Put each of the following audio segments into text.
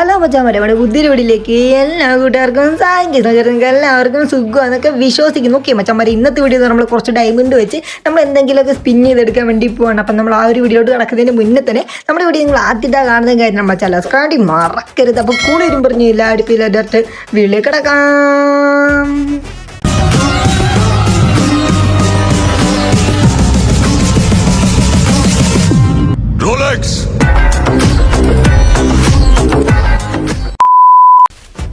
Hello മച്ചാമരെ നമ്മുടെ ബുദ്ധിയിലേക്ക് എല്ലാ കൂട്ടുകാർക്കും സാങ്കേതിക നിങ്ങൾക്ക് എല്ലാവർക്കും സുഖം എന്നൊക്കെ വിശ്വസിക്കുന്നു. ഓക്കെ മച്ചാമരെ ഇന്നത്തെ വീഡിയോ നമ്മൾ കുറച്ച് ഡയമണ്ട് വെച്ച് നമ്മൾ എന്തെങ്കിലുമൊക്കെ സ്പിൻ ചെയ്തെടുക്കാൻ വേണ്ടി പോവാണ്. അപ്പം നമ്മൾ ആ ഒരു വീഡിയോട്ട് കിടക്കുന്നതിന് മുന്നേ തന്നെ നമ്മുടെ വീഡിയോ നിങ്ങൾ ആദ്യമായിട്ടാണ് കാണുന്ന കാര്യം നമ്മൾ ചില സ്ക്രാണ്ടി മറക്കരുത്. അപ്പോൾ കൂടെ വരും പറഞ്ഞു അടുപ്പില്ല ഡയറക്റ്റ് വീട്ടിലേക്ക് കിടക്കാം. Rolex!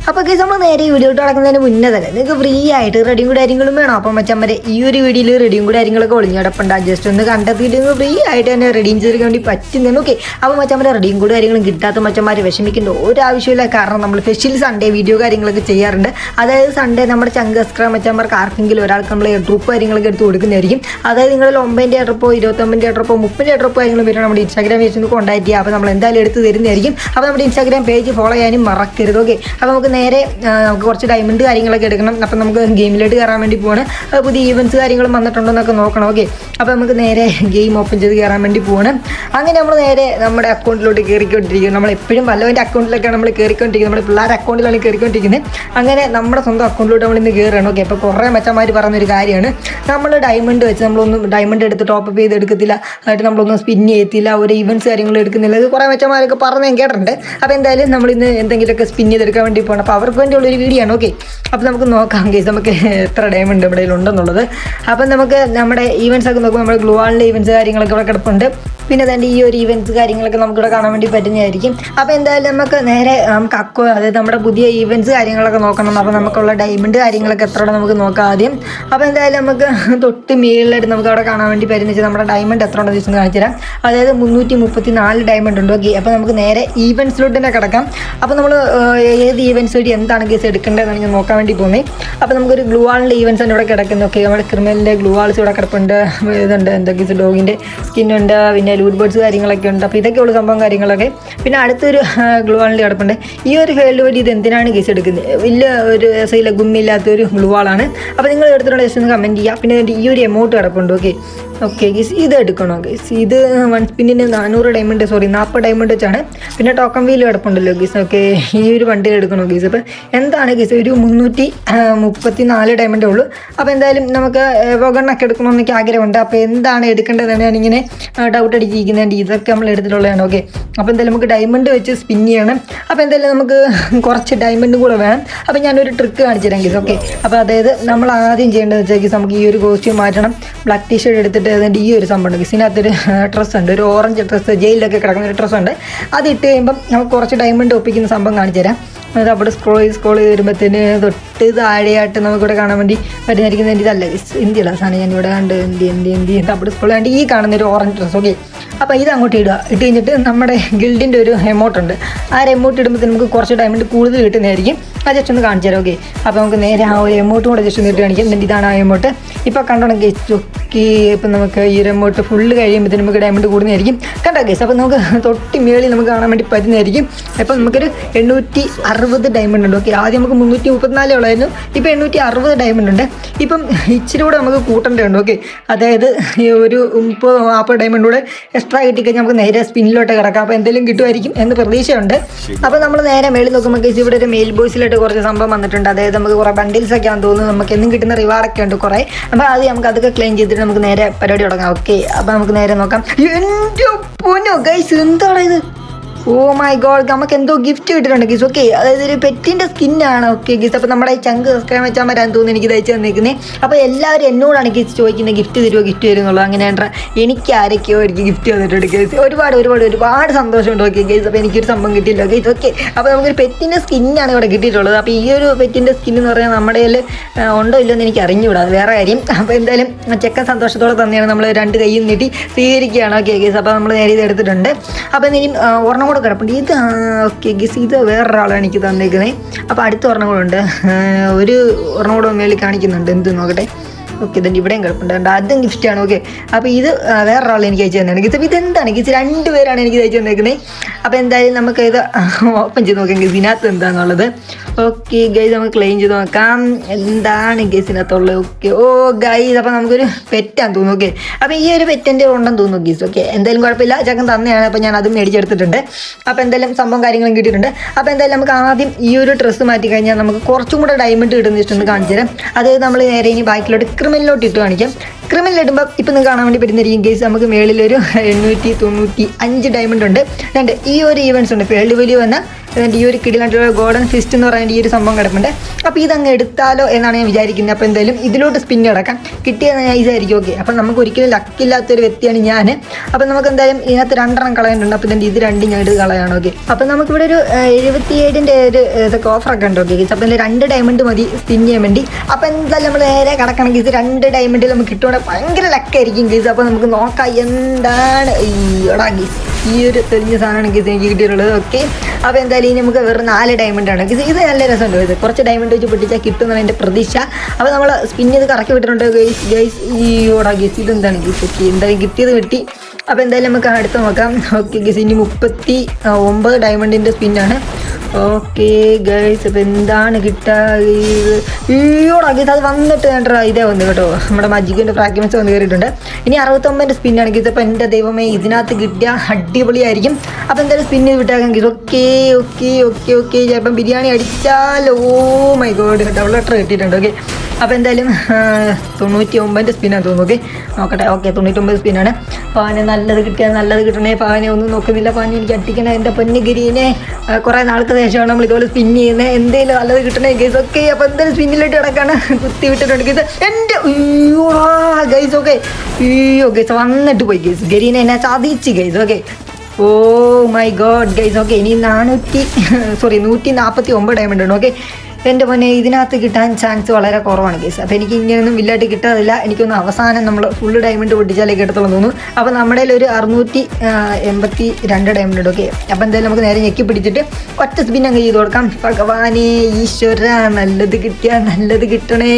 അപ്പോൾ കേസ് നമ്മൾ നേരെ ഈ വീഡിയോ തുടങ്ങുന്നതിന് മുന്നേ തന്നെ നിങ്ങൾക്ക് ഫ്രീ ആയിട്ട് റെഡിയും കൂടെ കാര്യങ്ങളും വേണം. അപ്പം മച്ചാൻ വരെ ഈ ഒരു വീഡിയോയിൽ റെഡിയും കൂടെ കാര്യങ്ങളൊക്കെ ഒളിഞ്ഞടപ്പുണ്ട് ജസ്റ്റ് ഒന്ന് കണ്ടെത്തിയിട്ട് ഫ്രീ ആയിട്ട് തന്നെ റെഡിയും ചെയ്യാൻ വേണ്ടി പറ്റുന്നതാണ്. ഓക്കെ അപ്പോൾ മച്ചാൻ വരെ റെഡിയും കൂടെ കാര്യങ്ങളും കിട്ടാത്ത മച്ചന്മാർ വിഷമിക്കേണ്ട ഒരു ആവശ്യമില്ല കാരണം നമ്മൾ സ്പെഷ്യൽ സൺഡേ വീഡിയോ കാര്യങ്ങളൊക്കെ ചെയ്യാറുണ്ട്. അതായത് സൺഡേ നമ്മുടെ ചങ്കസ്ക്ര മച്ചന്മാർക്ക് ആർക്കെങ്കിലും ഒരാൾക്ക് നമ്മൾ ഡ്രൂപ്പ് കാര്യങ്ങളൊക്കെ എടുത്ത് കൊടുക്കുന്നതായിരിക്കും. അതായത് നിങ്ങൾ ഒമ്പതിന്റെ ട്രിപ്പോ ഇരുപത്തൊമ്പതിന്റെ ട്രിപ്പോ മുപ്പതിന്റെ ട്രിപ്പോ കാര്യങ്ങളും വരും നമ്മുടെ ഇൻസ്റ്റാഗ്രാം പേജിൽ നിന്ന് കോൺടാക്ട് ചെയ്യുക. അപ്പോൾ നമ്മൾ എന്തായാലും എടുത്ത് തരുന്നതായിരിക്കും. അപ്പോൾ നമ്മുടെ ഇൻസ്റ്റാഗ്രാം പേജ് ഫോളോ ചെയ്യാനും മറക്കരുത്. ഓക്കെ അപ്പോൾ നമുക്ക് നേരെ നമുക്ക് കുറച്ച് ഡയമണ്ട് കാര്യങ്ങളൊക്കെ എടുക്കണം. അപ്പം നമുക്ക് ഗെയിമിലോട്ട് കയറാൻ വേണ്ടി പോവാണ്. അപ്പോൾ പുതിയ ഈവൻസ് കാര്യങ്ങളും വന്നിട്ടുണ്ടോ എന്നൊക്കെ നോക്കണം. ഓക്കെ. അപ്പോൾ നമുക്ക് നേരെ ഗെയിം ഓപ്പൺ ചെയ്ത് കയറാൻ വേണ്ടി പോവാണ്. അങ്ങനെ നമ്മൾ നേരെ നമ്മുടെ അക്കൗണ്ടിലോട്ട് കയറിക്കൊണ്ടിരിക്കും നമ്മൾ എപ്പോഴും വല്ലവന്റെ അക്കൗണ്ടിലൊക്കെയാണ് നമ്മൾ കയറിക്കൊണ്ടിരിക്കുന്നത്. നമ്മുടെ പിള്ളേരുടെ അക്കൗണ്ടിലാണ് കയറിക്കൊണ്ടിരിക്കുന്നത്. അങ്ങനെ നമ്മുടെ സ്വന്തം അക്കൗണ്ടിലോട്ട് നമ്മൾ ഇന്ന് കയറുകയാണ്. ഓക്കെ. അപ്പോൾ കുറേ മെച്ചന്മാർ പറഞ്ഞൊരു കാര്യമാണ്. നമ്മൾ ഡയമണ്ട് വെച്ച് നമ്മളൊന്നും ഡയമണ്ട് എടുത്ത് ടോപ്പ് ചെയ്ത് എടുക്കത്തില്ല. എന്നിട്ട് നമ്മളൊന്നും സ്പിൻ ചെയ്യത്തില്ല. ഒരു ഇവന്റ്സ് കാര്യങ്ങൾ എടുക്കുന്നില്ല. ഇത് കുറേ മെച്ചന്മാരൊക്കെ പറഞ്ഞ് ഞാൻ കേട്ടിട്ടുണ്ട്. അപ്പോൾ എന്തായാലും നമ്മളിന്ന് എന്തെങ്കിലുമൊക്കെ സ്പിൻ ചെയ്തെടുക്കാൻ വേണ്ടി പോകണം അപ്പോൾ അവർക്ക് വേണ്ടിയുള്ള ഒരു വീഡിയോ ആണ്. ഓക്കെ അപ്പോൾ നമുക്ക് നോക്കാം കേസ് നമുക്ക് എത്ര ഡയമണ്ട് ഇവിടെ ഉണ്ടെന്നുള്ളത് അപ്പം നമുക്ക് നമ്മുടെ ഈവൻസ് ഒക്കെ നോക്കുമ്പോൾ നമ്മുടെ ഗ്ലൂവാളിന്റെ ഈവൻസ് കാര്യങ്ങളൊക്കെ ഇവിടെ കിടപ്പുണ്ട്. പിന്നെ അതിന്റെ ഈ ഒരു ഇവന്റ്സ് കാര്യങ്ങളൊക്കെ നമുക്കിവിടെ കാണാൻ വേണ്ടി പറ്റുന്നതായിരിക്കും. അപ്പോൾ എന്തായാലും നമുക്ക് നേരെ നമുക്ക് അക്കോ അതായത് നമ്മുടെ പുതിയ ഇവന്റ്സ് കാര്യങ്ങളൊക്കെ നോക്കണം. അപ്പോൾ നമുക്കുള്ള ഡയമണ്ട് കാര്യങ്ങളൊക്കെ എത്ര ഉണ്ടെന്ന് നമുക്ക് നോക്കാം ആദ്യം. അപ്പോൾ എന്തായാലും നമുക്ക് തൊട്ട് മേളിലായിട്ട് നമുക്ക് അവിടെ കാണാൻ വേണ്ടി പറ്റുന്ന വെച്ചാൽ നമ്മുടെ ഡയമണ്ട് എത്ര ഉണ്ടെന്ന് വെച്ചാൽ കാണിച്ചു തരാം അതായത് മുന്നൂറ്റി മുപ്പത്തി നാല് ഡയമണ്ട് ഉണ്ട്. ഓക്കെ അപ്പോൾ നമുക്ക് നേരെ ഈവന്റ്സിലോട്ട് തന്നെ കിടക്കാം. അപ്പോൾ നമ്മൾ ഏത് ഈവന്റ്സ് വഴി എന്താണ് കേസ് എടുക്കേണ്ടതെന്ന് ഞാൻ നോക്കാൻ വേണ്ടി പോകുന്നത് അപ്പോൾ നമുക്കൊരു ഗ്ലൂ വാളിന്റെ ഈവന്റ്സ് ആണ് ഇവിടെ കിടക്കുന്നത്. ഓക്കെ നമ്മുടെ ക്രിമിനലിന്റെ ഗ്ലൂ വാൾസ് ഇവിടെ കിടപ്പുണ്ട്. ഇതുണ്ട് എന്തൊക്കെ ഡോഗിന്റെ സ്കിന്നുണ്ട് പിന്നെ ലൂട്ട് ബേർഡ്സ് കാര്യങ്ങളൊക്കെ ഉണ്ട്. അപ്പോൾ ഇതൊക്കെയുള്ള സംഭവം കാര്യങ്ങളൊക്കെ. പിന്നെ അടുത്തൊരു ഗ്ലൂ വാളിന്റെ കിടപ്പുണ്ട്. ഈ ഒരു ഫേൽഡ് വഴി ഇത് എന്തിനാണ് കേസ് എടുക്കുന്നത്? വലിയ ഒരു സൈല ഗുമ്മില്ലാത്ത ഒരു ഗ്ലൂ വാളാണ് അപ്പോൾ നിങ്ങൾ എടുത്തിട്ടുള്ള ജസ്റ്റ് ഒന്ന് കമന്റ് ചെയ്യുക പിന്നെ ഈ ഒരു എമൗണ്ട് കിടപ്പുണ്ട് ഓക്കെ ഓക്കെ ഗീസ് ഇത് എടുക്കണോ ഗീസ് ഇത് വൺ സ്പിന്നിന് നാനൂറ് ഡയമണ്ട് സോറി നാൽപ്പത് ഡയമണ്ട് വെച്ചാണ്. പിന്നെ ടോക്കൺ വീൽ കിടപ്പുണ്ടല്ലോ ഗീസ് ഓക്കെ ഈ ഒരു വണ്ടി എടുക്കണോ ഗീസ് അപ്പോൾ എന്താണ് ഗീസ് ഒരു മുന്നൂറ്റി മുപ്പത്തി നാല് ഡയമണ്ടേ ഉള്ളൂ. അപ്പോൾ എന്തായാലും നമുക്ക് വകണ്ണൊക്കെ എടുക്കണമെന്നൊക്കെ ആഗ്രഹമുണ്ട്. അപ്പോൾ എന്താണ് എടുക്കേണ്ടതെന്ന് ഇങ്ങനെ ഡൗട്ട് അടിച്ചിരിക്കുന്നതിന്റെ ഇതൊക്കെ നമ്മൾ എടുത്തിട്ടുള്ളതാണ്. ഓക്കെ അപ്പോൾ എന്തായാലും നമുക്ക് ഡയമണ്ട് വെച്ച് സ്പിൻ ചെയ്യണം. അപ്പോൾ എന്തായാലും നമുക്ക് കുറച്ച് ഡയമണ്ടും കൂടെ വേണം. അപ്പോൾ ഞാനൊരു ട്രിക്ക് കാണിച്ചു തരാം ഗീസ് ഓക്കെ അപ്പോൾ അതായത് നമ്മൾ ആദ്യം ചെയ്യേണ്ടതെന്ന് വെച്ചാൽ ഗീസ് നമുക്ക് ഈ ഒരു കോസ്റ്റ്യൂം മാറ്റണം. ബ്ലാക്ക് ടീ ഷർട്ട് എടുത്തിട്ട് അതിന്റെ ഈ ഒരു സംഭവം ഉണ്ട്. ഒരു ഡ്രസ്സ് ഉണ്ട് ഒരു ഓറഞ്ച് ഡ്രസ്സ് ജയിലിലൊക്കെ കിടക്കുന്ന ഒരു ഡ്രസ്സ് ഉണ്ട് അത് ഇട്ട് കഴിയുമ്പം നമുക്ക് കുറച്ച് ഡയമണ്ട് ഒപ്പിക്കുന്ന സംഭവം കാണിച്ചു തരാം. അത് അവിടെ സ്ക്രോൾ ചെയ്ത് സ്ക്രോൾ ചെയ്ത് വരുമ്പോഴത്തേന് തൊട്ട് താഴെയായിട്ട് നമുക്കിവിടെ കാണാൻ വേണ്ടി വരുന്നതായിരിക്കുന്ന എന്റെ ഇതല്ല? ഇന്ത്യയിലെ സാധനം. ഞാൻ ഇവിടെ കണ്ട് ഇന്ത്യ ഇന്ത്യ ഇന്ത്യ അവിടെ സ്ക്രോൾ ചെയ്യാണ്ട് ഈ കാണുന്ന ഒരു ഓറഞ്ച് ഡ്രസ്സ് ഓക്കെ അപ്പോൾ ഇത് അങ്ങോട്ട് ഇടുക. ഇട്ട് കഴിഞ്ഞിട്ട് നമ്മുടെ ഗിൽഡിന്റെ ഒരു എമൗണ്ട് ഉണ്ട്. ആ എമൗണ്ട് ഇടുമ്പോൾ നമുക്ക് കുറച്ച് ഡയമണ്ട് കൂടുതൽ കിട്ടുന്നതായിരിക്കും. അത് ജസ്റ്റ് ഒന്ന് കാണിച്ചു തരാം ഓക്കെ. അപ്പോൾ നമുക്ക് നേരെ ആ ഒരു എമൗണ്ടും കൂടെ ജസ്റ്റ് നേരിട്ട് കാണിക്കാം. എന്നിട്ട് ഇതാണ് ആ എമൗണ്ട് ഇപ്പോൾ കണ്ടോണെങ്കിൽ ചൊക്കി ഇപ്പം നമുക്ക് ഈ ഒരു എമൗണ്ട് ഫുള്ള് കഴിയുമ്പോഴത്തേന് നമുക്ക് ഡയമണ്ട് കൂടുന്നതായിരിക്കും. കണ്ടോ കേസ് അപ്പോൾ നമുക്ക് തൊട്ടി മേളിൽ നമുക്ക് കാണാൻ വേണ്ടി പറ്റുന്നതായിരിക്കും. അപ്പോൾ നമുക്കൊരു എണ്ണൂറ്റി അറുപത് ഡയമണ്ട് ഉണ്ട് ഓക്കെ. ആദ്യം നമുക്ക് മുന്നൂറ്റി മുപ്പത്തിനാലേ ഉള്ളായിരുന്നു ഇപ്പോൾ എണ്ണൂറ്റി അറുപത് ഡയമണ്ട് ഉണ്ട്. ഇപ്പം ഇച്ചിരി കൂടെ നമുക്ക് കൂട്ടേണ്ടതുണ്ട് ഓക്കെ. അതായത് ഈ ഒരു മുപ്പത് നാൽപ്പത് ഡയമണ്ട് കൂടെ എക്സ്ട്രാ കിട്ടിക്കഴിഞ്ഞാൽ നമുക്ക് നേരെ സ്പിന്നിലോട്ട് കിടക്കാം. അപ്പോൾ എന്തെങ്കിലും കിട്ടുമായിരിക്കും എന്ന് പ്രതീക്ഷയുണ്ട്. അപ്പോൾ നമ്മൾ നേരെ മേളിൽ നോക്കുമ്പോൾ കേസ് ഇവിടെ ഒരു മെയിൽ ബോയ്സിലായിട്ട് കുറച്ച് സംഭവം വന്നിട്ടുണ്ട്. അതായത് നമുക്ക് കുറേ ബണ്ടിൽസ് ഒക്കെ ആണെന്ന് തോന്നുന്നു. നമുക്ക് എന്നും കിട്ടുന്ന റിവാർഡൊക്കെ ഉണ്ട് കുറേ. അപ്പോൾ ആദ്യം നമുക്ക് അതൊക്കെ ക്ലെയിം ചെയ്തിട്ട് നമുക്ക് നേരെ പരിപാടി തുടങ്ങാം. ഓക്കെ അപ്പോൾ നമുക്ക് നേരെ നോക്കാം. എന്റെ പൊന്നോ ഗൈസ് എന്താണ് ഇത്? ഓ മൈ ഗോഡ് നമുക്ക് എന്തോ ഗിഫ്റ്റ് കിട്ടിയിട്ടുണ്ട് ഗീസ്. ഓക്കെ അതായത് ഒരു പെറ്റിന്റെ സ്കിന്നാണ് ഓക്കെ ഗീസ്. അപ്പോൾ നമ്മുടെ ചങ്ക് സബ്സ്ക്രൈബ് വെച്ചാൽ വരാൻ തോന്നുന്നു എനിക്ക് തയ്ച്ചു തന്നിരിക്കുന്നത് അപ്പോൾ എല്ലാവരും എന്നോടാണ് ഗീസ് ചോദിക്കുന്നത് ഗിഫ്റ്റ് തരുമോ ഗിഫ്റ്റ് തരും എന്നുള്ളത് അങ്ങനെയാണ് എനിക്ക് ആരൊക്കെയോ എനിക്ക് ഗിഫ്റ്റ് തന്നിട്ടുണ്ട് ഗീസ്. ഒരുപാട് ഒരുപാട് ഒരുപാട് സന്തോഷമുണ്ട് ഓക്കെ ഗീസ്. അപ്പോൾ എനിക്കൊരു സംഭവം കിട്ടിയില്ല ഗീസ്. ഓക്കെ അപ്പോൾ നമുക്കൊരു പെറ്റിന്റെ സ്കിന്നാണ് ഇവിടെ കിട്ടിയിട്ടുള്ളത്. അപ്പോൾ ഈ ഒരു പെറ്റിന്റെ സ്കിൻ എന്ന് പറഞ്ഞാൽ നമ്മുടെ കയ്യിൽ ഉണ്ടോ ഇല്ലയോ എന്ന് എനിക്ക് അറിഞ്ഞുകൂടാ അത് വേറെ കാര്യം. അപ്പോൾ എന്തായാലും ചെക്കൻ സന്തോഷത്തോടെ തന്നെയാണ് നമ്മൾ രണ്ട് കൈയും നീട്ടി സ്വീകരിക്കുകയാണ് ഓക്കെ ഗീസ്. അപ്പോൾ നമ്മൾ നേരെ ഇത് എടുത്തിട്ടുണ്ട് അപ്പോൾ ആ, ഒരെണ്ണം കൂടെ കിടപ്പുണ്ട്. ഇത് ഓക്കെ ഗിസ് ഇത് വേറൊരാളാണ് എനിക്ക് തന്നേക്കുന്നത് അപ്പോൾ അടുത്ത ഒരെണ്ണം കൂടെ ഉണ്ട് ഒരു ഒരെണ്ണം കൂടെ മേളിൽ കാണിക്കുന്നുണ്ട്. എന്ത് നോക്കട്ടെ. ഓക്കെ ഇതിന്റെ ഇവിടെയും കിടപ്പുണ്ട്. അതും അതും ഗിഫ്റ്റാണ് ഓക്കെ അപ്പോൾ ഇത് വേറൊരാൾ എനിക്ക് അയച്ചു തന്നെയാണ് ഗിസ് അപ്പോൾ ഇതെന്താണ്? ഗിസ് രണ്ട് പേരാണ് എനിക്ക് അയച്ചു തന്നേക്കുന്നത് അപ്പോൾ എന്തായാലും നമുക്ക് ഇത് ഓപ്പൺ ചെയ്ത് നോക്കാം. ഗിസ് ഇതിനകത്ത് എന്താണെന്നുള്ളത് ഓക്കെ ഗൈസ് നമുക്ക് ക്ലെയിം ചെയ്ത് നോക്കാം. എന്താണ് ഗൈസിനകത്തുള്ളത് ഓക്കെ ഓ ഗൈസ് അപ്പം നമുക്കൊരു പെറ്റാന്ന് തോന്നുന്നു. ഓക്കെ അപ്പം ഈ ഒരു പെറ്റിന്റെ ഉണ്ടെന്ന് തോന്നുന്നു ഗീസ് ഓക്കെ എന്തായാലും കുഴപ്പമില്ല. ചക്കൻ തന്നെയാണ്. അപ്പോൾ ഞാൻ അതും മേടിച്ചെടുത്തിട്ടുണ്ട്. അപ്പോൾ എന്തായാലും സംഭവം കാര്യങ്ങളും കിട്ടിയിട്ടുണ്ട്. അപ്പോൾ എന്തായാലും നമുക്ക് ആദ്യം ഈ ഒരു ഡ്രസ്സ് മാറ്റി കഴിഞ്ഞാൽ നമുക്ക് കുറച്ചും കൂടെ ഡയമണ്ട് കിട്ടുന്ന ഇഷ്ടം കാണിച്ചു തരാം. അതായത് നമ്മൾ നേരെ ഇനി ബാക്കിലോട്ട് ക്രിമിനലോട്ട് ഇട്ട് കാണിക്കാം. ക്രിമിനൽ ഇടുമ്പോൾ ഇപ്പം നിങ്ങൾക്ക് കാണാൻ വേണ്ടി പറ്റുന്ന കേസ് നമുക്ക് മേളിലൊരു എണ്ണൂറ്റി തൊണ്ണൂറ്റി അഞ്ച് ഡയമണ്ട് ഉണ്ട്. രണ്ട് ഈ ഒരു ഈവൻസ് ഉണ്ട്. ഫേൾഡ് വലിയ വന്ന എന്നിട്ട് ഈ ഒരു കിടിലായിട്ടുള്ള ഗോൾഡൻ ഫിസ്റ്റ് എന്ന് പറയുന്ന ഈ ഒരു സംഭവം കിടപ്പുണ്ട്. അപ്പോൾ ഇതങ്ങ് എടുത്താലോ എന്നാണ് ഞാൻ വിചാരിക്കുന്നത്. അപ്പോൾ എന്തായാലും ഇതിലോട്ട് സ്പിൻ കിടക്കാം. ഞാൻ വിചാരിക്കും. ഓക്കെ അപ്പോൾ നമുക്ക് ഒരിക്കലും ലക്കില്ലാത്തൊരു വ്യക്തിയാണ് ഞാൻ അപ്പോൾ നമുക്ക് എന്തായാലും ഇതിനകത്ത് രണ്ടെണ്ണം കളയാനുണ്ട് അപ്പോൾ ഇതിന്റെ ഇത് രണ്ടും ഞാൻ എടുത്ത് കളയാണ്. ഓക്കെ അപ്പോൾ നമുക്കിവിടെ ഒരു എഴുപത്തിയേഴിന്റെ ഒരു ഇതൊക്കെ ഓഫറൊക്കെ ഉണ്ട്. ഓക്കെ അപ്പോൾ ഇതിൽ രണ്ട് ഡയമണ്ട് മതി സ്പിൻ ചെയ്യാൻ വേണ്ടി. അപ്പോൾ എന്തായാലും നമ്മൾ നേരെ കിടക്കണമെങ്കിൽ ഇത് രണ്ട് ഡയമണ്ടിൽ നമുക്ക് കിട്ടുവാണെങ്കിൽ ഭയങ്കര ലക്കായിരിക്കും ഗീസ് അപ്പോൾ നമുക്ക് നോക്കാം. എന്താണ്? ഈടാ ഗീസ് ഈ ഒരു തെളിഞ്ഞ സാധനമാണ് ഗീസ് എനിക്ക് കിട്ടിയിട്ടുള്ളത്. ഓക്കെ അപ്പോൾ എന്തായാലും ഇനി നമുക്ക് വെറും നാല് ഡയമണ്ട് ആണ്. ഗീസ് ഇത് നല്ല രസമുണ്ട്. ഇത് കുറച്ച് ഡയമണ്ട് വെച്ച് പൊട്ടിച്ചാൽ കിട്ടുമെന്നാണ് എന്റെ പ്രതീക്ഷ. അപ്പോൾ നമ്മൾ സ്പിൻ ചെയ്ത് കറക്കി വിട്ടിട്ടുണ്ട്. ഗൈസ് ഗൈസ് ഈ ഓടാ ഗീസ് ഇതെന്താണ്? ഗീസ് ഓക്കെ എന്തായാലും കിട്ടിയത് കിട്ടി? അപ്പോൾ എന്തായാലും നമുക്ക് അടുത്ത് നോക്കാം. ഓക്കെ ഗീസ് ഇനി മുപ്പത്തി ഒമ്പത് ഡയമണ്ടിന്റെ സ്പിന്നാണ് ഓക്കെ ഗൈസ് അപ്പോൾ എന്താണ് കിട്ടുക ഈയോടാ ഗീസ് അത് വന്നിട്ട് കേട്ടോ ഇതേ വന്നു കേട്ടോ. നമ്മുടെ മജിക്കിന്റെ ഫ്രാഗ്മെൻസ് വന്ന് കയറിയിട്ടുണ്ട്. ഇനി അറുപത്തൊമ്പതിന്റെ സ്പിന്നാണ് ഗീസ് അപ്പോൾ എന്റെ ദൈവമേ ഇതിനകത്ത് കിട്ടിയ അടിപൊളിയായിരിക്കും. അപ്പോൾ എന്തായാലും ചെയ്ത് വിട്ടേക്കാം guys okay okay okay okay ചിലപ്പം ബിരിയാണി അടിച്ചാലോ മൈ ഗോഡ് ഡബിൾ ലെറ്റർ കിട്ടിയിട്ടുണ്ട് ഓക്കെ അപ്പോൾ എന്തായാലും തൊണ്ണൂറ്റി ഒമ്പതിന്റെ സ്പിന്നാണ് തോന്നുന്നു ഓക്കെ നോക്കട്ടെ ഓക്കെ തൊണ്ണൂറ്റൊമ്പത് സ്പിന്നാണ് പാന് നല്ലത് കിട്ടിയാൽ നല്ലത് കിട്ടണേ. പാനെ ഒന്നും നോക്കുന്നില്ല. പാനെ എനിക്ക് അട്ടിക്കണേ എന്റെ പൊന്നുഗിരിനെ കുറേ നാൾക്ക് ശേഷമാണ് നമ്മൾ ഇതുപോലെ സ്പിൻ ചെയ്യുന്നത് എന്തെങ്കിലും നല്ലത് കിട്ടണേ ഗൈസ് ഓക്കെ അപ്പോൾ എന്തായാലും സ്പിന്നിലിട്ട് കിടക്കാണ്. കുത്തി വിട്ടിട്ടുണ്ട് ഗൈസ് എന്റെ ഗൈസ് ഓക്കെ. അയ്യോ ഗൈസ് വന്നിട്ട് പോയി ഗൈസ് ഗരീനെ എന്നെ ചതിച്ച് guys okay. Oh my god guys okay. ഇനി നാനൂറ്റി സോറി നൂറ്റി നാൽപ്പത്തി ഒമ്പത് ഡയമണ്ട് ഉണ്ട് ഓക്കെ. എന്റെ മോനെ ഇതിനകത്ത് കിട്ടാൻ ചാൻസ് വളരെ കുറവാണ് കേസ് അപ്പോൾ എനിക്ക് ഇങ്ങനെയൊന്നും വില്ലായിട്ട് കിട്ടാറില്ല. എനിക്കൊന്ന് അവസാനം നമ്മൾ ഫുൾ ഡയമണ്ട് പൊട്ടിച്ചാലേ കിട്ടത്തുള്ളൂ തോന്നുന്നു. അപ്പോൾ നമ്മുടെ ഒരു അറുന്നൂറ്റി എൺപത്തി രണ്ട് ഡയമണ്ട് ഉണ്ട് ഓക്കെ അപ്പോൾ എന്തായാലും നമുക്ക് നേരെ ഞെക്കി പിടിച്ചിട്ട് ഒറ്റ സ്പിൻ അങ്ങ് ചെയ്ത് കൊടുക്കാം. ഭഗവാനെ ഈശ്വര നല്ലത് കിട്ടിയാൽ നല്ലത് കിട്ടണേ.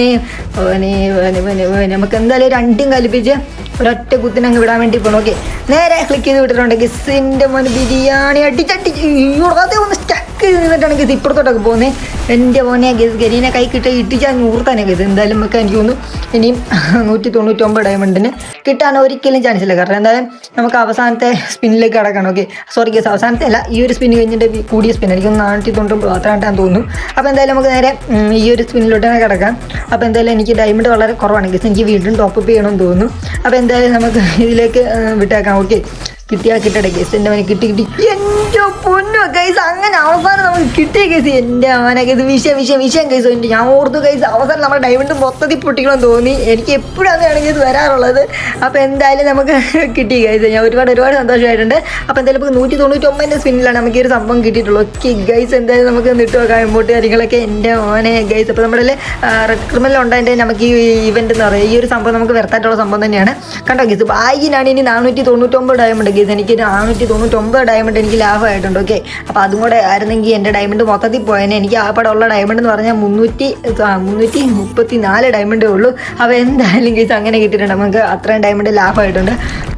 ഓനേ ഓനെ ഓനെ നമുക്ക് എന്തായാലും രണ്ടും കലിപ്പിച്ച് ഒരൊറ്റ കുത്തിനങ്ങ് വിടാൻ വേണ്ടി പോകണം ഓക്കെ നേരെ ക്ലിക്ക് ചെയ്ത് വിട്ടിട്ടുണ്ട് ഗസിന്റെ മോൻ ബിരിയാണി അടിച്ചടിച്ച്. അതേ ഒന്ന് സ്റ്റക്ക് നിന്നിട്ടാണെങ്കിൽ ഇത് ഇപ്പുറത്തോട്ടൊക്കെ പോകുന്നത് എന്റെ മോനെ ഗസ് ഗരീനെ കൈ കിട്ടി ഇട്ടിച്ചാൽ നൂറുത്താനെ ഗസ് എന്തായാലും നമുക്ക് എനിക്ക് തോന്നുന്നു ഇനിയും നൂറ്റി തൊണ്ണൂറ്റൊമ്പത് ഡയമണ്ടിന് കിട്ടാൻ ഒരിക്കലും ചാൻസ് ഇല്ല. കാരണം എന്തായാലും നമുക്ക് അവസാനത്തെ സ്പിന്നിലേക്ക് കടക്കണം ഓക്കെ സോറി ഗസ് അവസാനത്തെ അല്ല ഈ ഒരു സ്പിൻ കഴിഞ്ഞിട്ട് കൂടിയ സ്പിൻ എനിക്ക് നാനൂറ്റി തൊണ്ണൂറ്റൊമ്പത് അത്രയായിട്ടാന്ന് തോന്നുന്നു. അപ്പോൾ എന്തായാലും നമുക്ക് നേരെ ഈ ഒരു സ്പിന്നിലോട്ട് തന്നെ കിടക്കാം. അപ്പോൾ എന്തായാലും എനിക്ക് ഡയമണ്ട് വളരെ കുറവാണ്. ഗസ് എനിക്ക് വീണ്ടും ടോപ്പ് ചെയ്യണമെന്ന് തോന്നുന്നു. അപ്പോൾ എന്തായാലും നമുക്ക് ഇതിലേക്ക് വിട്ടേക്കാം. ഓക്കെ കിട്ടിയാൽ കിട്ടട്ടെ കേസ് എന്റെ അവനെ കിട്ടി കിട്ടി. എന്റെ പൊന്നു കൈസ് അങ്ങനെ അവസാനം നമുക്ക് കിട്ടിയ കേസ് എന്റെ അവനെ കേസ് വിഷയം വിഷയം വിഷയം കേസ് എന്റെ ഞാൻ ഓർത്തു കൈസ് അവസാനം നമ്മുടെ ഡയമണ്ട് മൊത്തത്തിൽ പൊട്ടിക്കണം തോന്നി. എനിക്ക് എപ്പോഴാണ് അങ്ങനെയാണ് കേസ് വരാറുള്ളത്? അപ്പോൾ എന്തായാലും നമുക്ക് കിട്ടി കൈസ് ഞാൻ ഒരുപാട് ഒരുപാട് സന്തോഷമായിട്ടുണ്ട്. അപ്പോൾ എന്തായാലും നമുക്ക് നൂറ്റി തൊണ്ണൂറ്റൊമ്പതിന്റെ സ്പിന്നിലാണ് നമുക്ക് ഈ ഒരു സംഭവം കിട്ടിയിട്ടുള്ളൂ. ഓക്കെ ഗൈസ് എന്തായാലും നമുക്ക് നിട്ട് വെക്കാം ഇമ്പോട്ട് കാര്യങ്ങളൊക്കെ. എന്റെ ഓനെ ഗൈസ് അപ്പോൾ നമ്മുടെ റെഡ് ക്രിമിനൽ ഉണ്ടായിട്ട് നമുക്ക് ഈ ഇവന്റ് എന്ന് പറയുക ഈ ഒരു സംഭവം നമുക്ക് വെറുതായിട്ടുള്ള സംഭവം തന്നെയാണ്. കണ്ടോ ഗൈസ് ബാഗിനാണ് ഇനി നാനൂറ്റി തൊണ്ണൂറ്റൊമ്പത് ഡയമണ്ട് ഗീസ് എനിക്ക് നാനൂറ്റി തൊണ്ണൂറ്റൊമ്പത് ഡയമണ്ട് എനിക്ക് ലാഭമായിട്ടുണ്ട്. ഓക്കെ അപ്പോൾ അതും കൂടെ ആയിരുന്നെങ്കിൽ എന്റെ ഡയമണ്ട് മൊത്തത്തിൽ പോയേനെ. എനിക്ക് ആ പടം ഉള്ള ഡയമണ്ട് എന്ന് പറഞ്ഞാൽ മുന്നൂറ്റി മുന്നൂറ്റി മുപ്പത്തി നാല് ഡയമണ്ടേ ഉള്ളൂ. അപ്പോൾ എന്തായാലും ഗീസ് അങ്ങനെ കിട്ടിയിട്ടുണ്ട്. നമുക്ക് അത്രയും ഡയമണ്ട് ലാഭമായിട്ടുണ്ട്.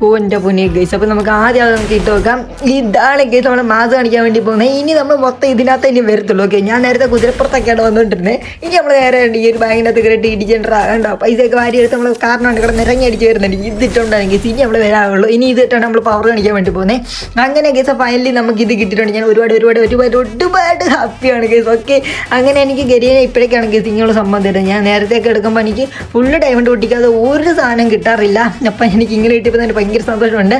ഓ എന്റെ പുനിയ ഗൈസ് അപ്പോൾ നമുക്ക് ആദ്യം അത് നമുക്ക് ഇട്ട് നോക്കാം. ഇതാണ് ഗൈസ് നമ്മൾ മാസ് കാണിക്കാൻ വേണ്ടി പോകുന്നത്. ഇനി നമ്മൾ മൊത്തം ഇതിനകത്ത് ഇനി വരത്തുള്ളൂ. ഓക്കെ ഞാൻ നേരത്തെ കുതിരപ്പുറത്തൊക്കെയാണ് വന്നുകൊണ്ടിരുന്നത് ഇനി നമ്മൾ നേരെ ഈ ഒരു ബാങ്കിനകത്ത് കയറിയിട്ട് ഇടിച്ചേണ്ട കണ്ടോ? പൈസയൊക്കെ വാരി എടുത്ത് നമ്മൾ കാരണം ഇവിടെ നിറങ്ങി അടിച്ച് വരുന്നുണ്ട്. ഇതിട്ടുണ്ടെങ്കിൽ ഇനി നമ്മൾ വരാവുള്ളൂ ഇനി ഇതിട്ടാണ് നമ്മൾ പവർ കാണിക്കാൻ വേണ്ടി പോകുന്നത് അങ്ങനെ ഗൈസ് ഫൈനലി നമുക്ക് ഇത് കിട്ടിയിട്ടുണ്ട്. ഞാൻ ഒരുപാട് ഒരുപാട് ഒരുപാട് ഒരുപാട് ഹാപ്പിയാണ് ഗൈസ് ഓക്കെ അങ്ങനെ എനിക്ക് ഗരിയെ ഇപ്പോഴേക്കാണ് ഗൈസ് ഇങ്ങനെയുള്ള സംഭവം തരുന്നത്. ഞാൻ നേരത്തെയൊക്കെ എടുക്കുമ്പോൾ എനിക്ക് ഫുള്ള് ഡയമണ്ട് പൊട്ടിക്കാതെ ഒരു സാധനം കിട്ടാറില്ല. അപ്പം എനിക്ക് ഇങ്ങനെ കിട്ടിയപ്പോൾ തന്നെ ഭയങ്കര സന്തോഷമുണ്ട്.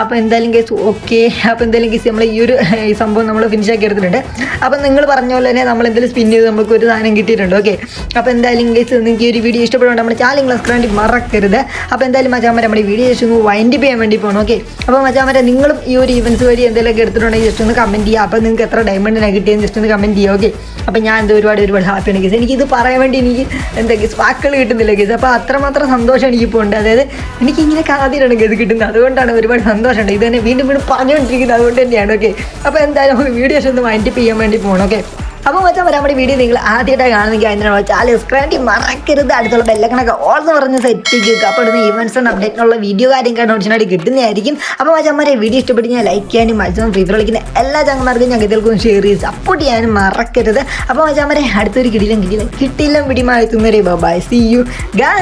അപ്പോൾ എന്തായാലും കേസ് ഓക്കെ അപ്പോൾ എന്തായാലും കേസ് നമ്മൾ ഈ ഒരു സംഭവം നമ്മൾ ഫിനിഷ് ആക്കി എടുത്തിട്ടുണ്ട്. അപ്പം നിങ്ങൾ പറഞ്ഞ പോലെ തന്നെ നമ്മൾ എന്തെങ്കിലും സ്പിൻ ചെയ്ത് നമുക്ക് ഒരു സാധനം കിട്ടിയിട്ടുണ്ട്. ഓക്കെ അപ്പോൾ എന്തായാലും കേസ് നിങ്ങൾക്ക് ഈ ഒരു വീഡിയോ ഇഷ്ടപ്പെടുന്നുണ്ട് നമ്മുടെ ചാനൽ സബ്സ്ക്രൈബ് മറക്കരുത്. അപ്പോൾ എന്തായാലും മച്ചാമര നമ്മുടെ വീഡിയോ വൈൻഡ് ചെയ്യാൻ വേണ്ടി പോകണം ഓക്കെ അപ്പോൾ മച്ചാമര നിങ്ങളും ഈ ഒരു ഇവന്റ്സ് വഴി എന്തെങ്കിലുമൊക്കെ എടുത്തിട്ടുണ്ടെങ്കിൽ ജസ്റ്റ് ഒന്ന് കമന്റ് ചെയ്യുക അപ്പോൾ നിങ്ങൾക്ക് എത്ര ഡയമണ്ടിനാണ് കിട്ടിയെന്ന് ജസ്റ്റ് ഒന്ന് കമന്റ് ചെയ്യുക ഓക്കെ അപ്പോൾ ഞാൻ എന്തോ ഒരുപാട് ഒരുപാട് ഹാപ്പിയാണ് എനിക്ക് ഇത് പറയാൻ വേണ്ടി എനിക്ക് എന്താ കേസ് വാക്കുകൾ കിട്ടുന്നില്ല കേസ് അപ്പോൾ അത്രമാത്രം സന്തോഷം എനിക്കിപ്പോൾ ഉണ്ട്. അതായത് എനിക്ക് ഇങ്ങനെ ആദ്യമാണ് കേസ് കിട്ടുന്നത്. അതുകൊണ്ടാണ് ഒരുപാട് സന്തോഷമുണ്ട്. ഇത് തന്നെ വീണ്ടും വീണ്ടും പറഞ്ഞുകൊണ്ടിരിക്കുന്നത് അതുകൊണ്ട് തന്നെയാണ് ഓക്കെ അപ്പോൾ എന്തായാലും വീഡിയോസ് ഒന്ന് വൈൻഡപ്പ് ചെയ്യാൻ വേണ്ടി പോകണം ഓക്കെ അപ്പോൾ മച്ചാൻ നമ്മുടെ വീഡിയോ നിങ്ങൾ ആദ്യമായിട്ട് കാണുന്നെങ്കിൽ അതിനുള്ള ചാനൽ സബ്സ്ക്രൈബ് മറക്കരുത്. അടുത്തുള്ള ബെല്ലക്കണൊക്കെ ഓൾ എന്ന് പറഞ്ഞ് സെറ്റ് ചെയ്യുക അപ്പോൾ ഇടുന്ന ഈവൻസ് ആൻഡ് അപ്ഡേറ്റിനുള്ള വീഡിയോ കാര്യം നോട്ടിനായിട്ട് കിട്ടുന്നതായിരിക്കും. അപ്പോൾ മച്ചന്മാരെ വീഡിയോ ഇഷ്ടപ്പെട്ട് ഞാൻ ലൈക്ക് ചെയ്യാനും മത്സരം ഫീവർ കളിക്കുന്ന എല്ലാ ചങ്ങന്മാർക്കും ഇതിൽക്കും ഷെയർ ചെയ്ത് സപ്പോർട്ട് ചെയ്യാനും മറക്കരുത്. അപ്പോൾ മച്ചന്മാരെ അടുത്തൊരു കിടിലും കിടിലും കിട്ടില്ല പിടിമാറ്റുന്നവരെ ബൈ സി യു ഗൈ